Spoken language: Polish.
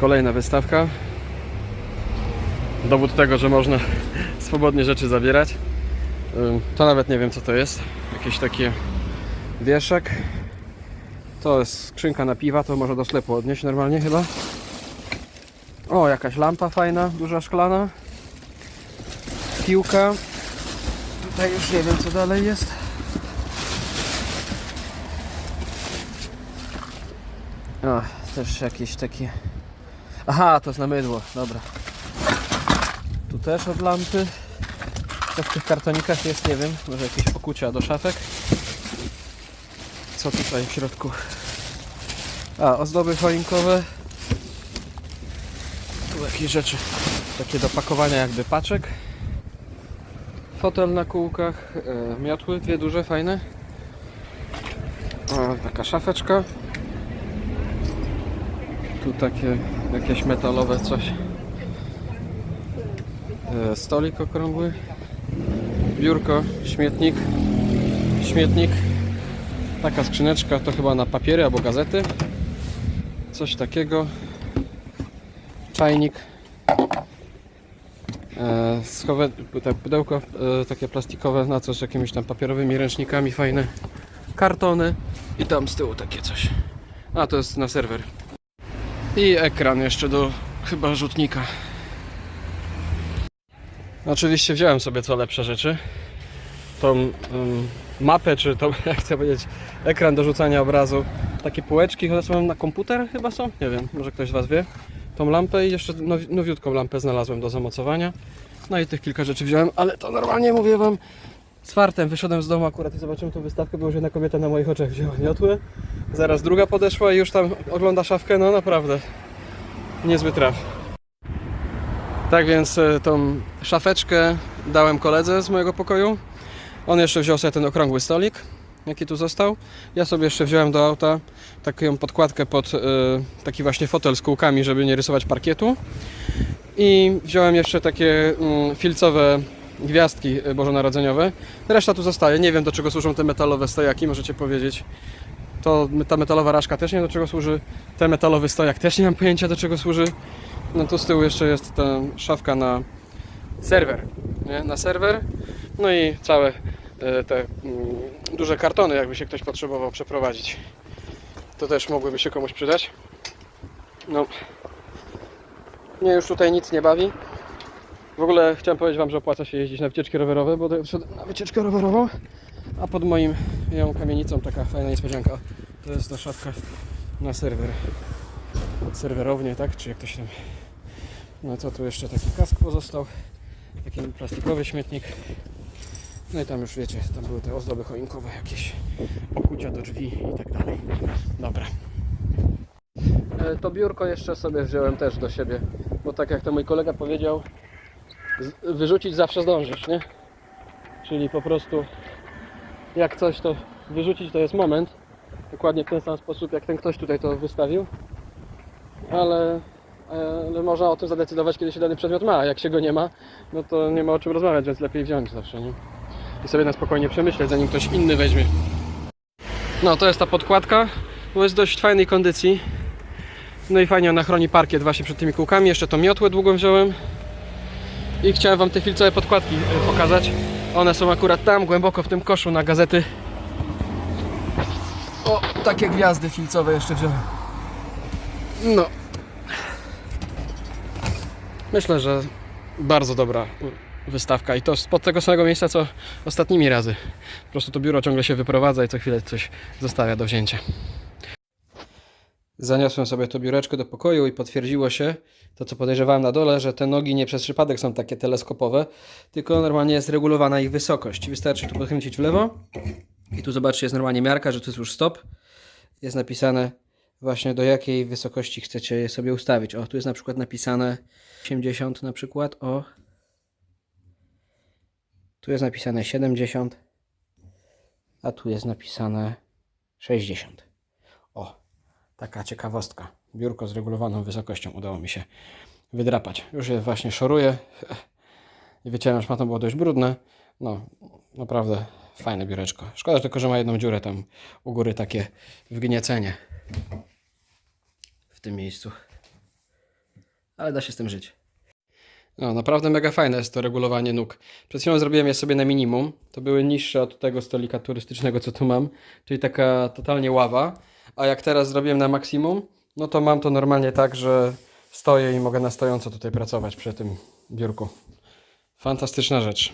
Kolejna wystawka. Dowód tego, że można swobodnie rzeczy zabierać. To nawet nie wiem co to jest. Jakieś takie wieszak. To jest skrzynka na piwa, to można do sklepu odnieść normalnie chyba. O, jakaś lampa fajna, duża szklana. Piłka. Tutaj już nie wiem co dalej jest. O, też jakieś takie... Aha, to jest na mydło, dobra. Tu też od lampy. Co w tych kartonikach jest, nie wiem. Może jakieś okucia do szafek. Co tutaj w środku? A, ozdoby choinkowe. Tu jakieś rzeczy takie do pakowania jakby paczek. Fotel na kółkach, e, miotły, dwie duże, fajne. O, taka szafeczka. Tu takie jakieś metalowe coś. E, stolik okrągły. Biurko, śmietnik. Śmietnik. Taka skrzyneczka to chyba na papiery albo gazety. Coś takiego. Czajnik. E, schowe, te pudełko e, takie plastikowe na coś jakimiś tam papierowymi ręcznikami fajne. Kartony. I tam z tyłu takie coś. A to jest na serwer. I ekran jeszcze do chyba rzutnika. Oczywiście wziąłem sobie co lepsze rzeczy. Tą ym, mapę, czy to jak chcę powiedzieć, ekran do rzucania obrazu. Takie półeczki, one są na komputer chyba są? Nie wiem, może ktoś z Was wie. Tą lampę i jeszcze nowi- nowiutką lampę znalazłem do zamocowania. No i tych kilka rzeczy wziąłem, ale to normalnie mówię Wam z fartem. Wyszedłem z domu akurat i zobaczyłem tą wystawkę, bo już jedna kobieta na moich oczach wzięła miotły. Zaraz druga podeszła i już tam ogląda szafkę, no naprawdę niezły traf. Tak więc e, tą szafeczkę dałem koledze z mojego pokoju. On jeszcze wziął sobie ten okrągły stolik, jaki tu został. Ja sobie jeszcze wziąłem do auta taką podkładkę pod e, taki właśnie fotel z kółkami, żeby nie rysować parkietu. I wziąłem jeszcze takie mm, filcowe gwiazdki e, bożonarodzeniowe. Reszta tu zostaje. Nie wiem do czego służą te metalowe stojaki, możecie powiedzieć. To ta metalowa raszka też nie wiem do czego służy. Ten metalowy stojak też nie mam pojęcia do czego służy. No tu z tyłu jeszcze jest ta szafka na serwer. Nie? Na serwer. No i całe e, te mm, duże kartony, jakby się ktoś potrzebował przeprowadzić. To też mogłyby się komuś przydać. No. Mnie już tutaj nic nie bawi. W ogóle chciałem powiedzieć Wam, że opłaca się jeździć na wycieczki rowerowe, bo wyszedłem na wycieczkę rowerową, a pod moim ją kamienicą taka fajna niespodzianka. To jest ta szafka na serwer. Serwerownie, tak? Czy jak to się tam... No co tu jeszcze? Taki kask pozostał. Taki plastikowy śmietnik. No i tam już wiecie, tam były te ozdoby choinkowe jakieś. Okucia do drzwi i tak dalej. Dobra. E, To biurko jeszcze sobie wziąłem też do siebie, bo tak jak to mój kolega powiedział, wyrzucić zawsze zdążysz, nie? Czyli po prostu jak coś to wyrzucić to jest moment. Dokładnie w ten sam sposób jak ten ktoś tutaj to wystawił. Ale, ale można o tym zadecydować, kiedy się dany przedmiot ma. Jak się go nie ma, no to nie ma o czym rozmawiać, więc lepiej wziąć zawsze, nie? I sobie na spokojnie przemyśleć, zanim ktoś inny weźmie. No to jest ta podkładka, bo jest dość fajnej kondycji. No i fajnie ona chroni parkiet właśnie przed tymi kółkami. Jeszcze tą miotłę długą wziąłem. I chciałem Wam te filcowe podkładki e, pokazać. One są akurat tam, głęboko w tym koszu na gazety. O, takie gwiazdy filcowe jeszcze wziąłem. No. Myślę, że bardzo dobra wystawka i to spod tego samego miejsca co ostatnimi razy. Po prostu to biuro ciągle się wyprowadza i co chwilę coś zostawia do wzięcia. Zaniosłem sobie to biureczko do pokoju i potwierdziło się to, co podejrzewałem na dole, że te nogi nie przez przypadek są takie teleskopowe, tylko normalnie jest regulowana ich wysokość. Wystarczy tu podkręcić w lewo i tu zobaczcie, jest normalnie miarka, że to jest już stop. Jest napisane właśnie do jakiej wysokości chcecie je sobie ustawić. O, tu jest na przykład napisane 80 na przykład, o. Tu jest napisane 70, a tu jest napisane 60. O, taka ciekawostka. Biurko z regulowaną wysokością udało mi się wydrapać. Już je właśnie szoruję. I wycieram szmatą, było dość brudne. No, naprawdę fajne biureczko. Szkoda tylko, że ma jedną dziurę tam u góry, takie wgniecenie w tym miejscu. ale da się z tym żyć. No, naprawdę mega fajne jest to regulowanie nóg. Przed chwilą zrobiłem je sobie na minimum. To były niższe od tego stolika turystycznego, co tu mam, czyli taka totalnie ława. A jak teraz zrobiłem na maksimum, no to mam to normalnie tak, że stoję i mogę na stojąco tutaj pracować przy tym biurku. Fantastyczna rzecz.